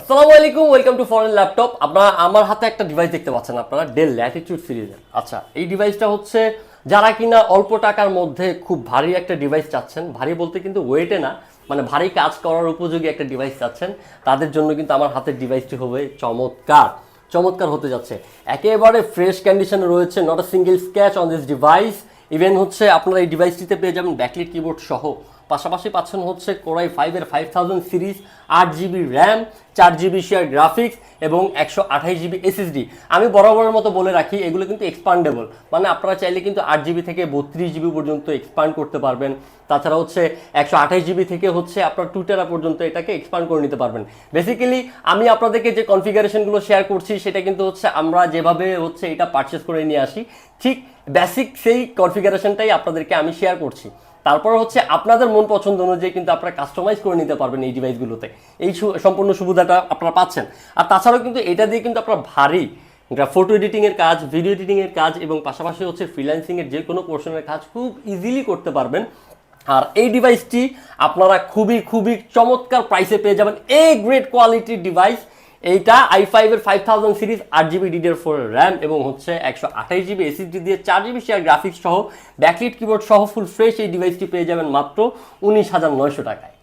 আসসালামু আলাইকুম welcome to foreign laptop আপনারা আমার হাতে একটা ডিভাইস দেখতে পাচ্ছেন আপনারা ডেল ল্যাটিটিউড সিরিজের আচ্ছা এই ডিভাইসটা হচ্ছে, যারা কিনা অল্প টাকার মধ্যে খুব ভারী একটা ডিভাইস চাচ্ছেন, ভারী বলতে কিন্তু ওয়েটে না মানে ভারী কাজ করার উপযোগী একটা ডিভাইস চাচ্ছেন, তাদের জন্য কিন্তু আমার হাতের ডিভাইসটি হবে চমৎকার চমৎকার হতে যাচ্ছে। একেবারে ফ্রেশ কন্ডিশনে রয়েছে not a single scratch on this device even হচ্ছে আপনারা এই ডিভাইসটিতে পেয়ে যাবেন ব্যাকলিট কিবোর্ড সহ। পাশাপাশি পাচ্ছেন হচ্ছে কোরাই ফাইভের ফাইভ থাউজেন্ড সিরিজ আট জিবি র্যাম চার জিবি শেয়ার গ্রাফিক্স এবং একশো আঠাশ জিবি এসএসডি আমি বরাবরের মতো বলে রাখি, এগুলো কিন্তু এক্সপান্ডেবল মানে আপনারা চাইলে কিন্তু আট জিবি থেকে বত্রিশ জিবি পর্যন্ত এক্সপান্ড করতে পারবেন। তাছাড়া হচ্ছে একশো আঠাশ জিবি থেকে হচ্ছে আপনার টু টেরা পর্যন্ত এটাকে এক্সপান্ড করে নিতে পারবেন। বেসিক্যালি আমি আপনাদেরকে যে কনফিগারেশনগুলো শেয়ার করছি, সেটা কিন্তু হচ্ছে আমরা যেভাবে হচ্ছে এটা পারচেস করে নিয়ে আসি, ঠিক বেসিক সেই কনফিগারেশনটাই আপনাদেরকে আমি শেয়ার করছি। তারপর হচ্ছে আপনাদের মন পছন্দ অনুযায়ী কিন্তু আপনারা কাস্টমাইজ করে নিতে পারবেন এই ডিভাইসগুলোতে এই সম্পূর্ণ সুবিধাটা আপনারা পাচ্ছেন। আর তাছাড়াও কিন্তু এটা দিয়ে কিন্তু আপনারা ভারী ফটো এডিটিংয়ের কাজ ভিডিও এডিটিংয়ের কাজ এবং পাশাপাশি হচ্ছে ফ্রিল্যান্সিংয়ের যে কোনো পোর্শনের কাজ খুব ইজিলি করতে পারবেন। আর এই ডিভাইসটি আপনারা খুবই খুবই চমৎকার প্রাইসে পেয়ে যাবেন। এ গ্রেট কোয়ালিটির ডিভাইস এইটা আই ফাইভের ফাইভ থাউজেন্ড সিরিজ, আট জিবি ডিডিআর ফোর র্যাম এবং হচ্ছে একশো আঠাশ জিবি এসএসডি দিয়ে চার জিবি শেয়ার গ্রাফিক্স সহ ব্যাকলিট কিবোর্ড সহ ফুল ফ্রেশ এই ডিভাইসটি পেয়ে যাবেন মাত্র উনিশ হাজার নয়শো টাকায়।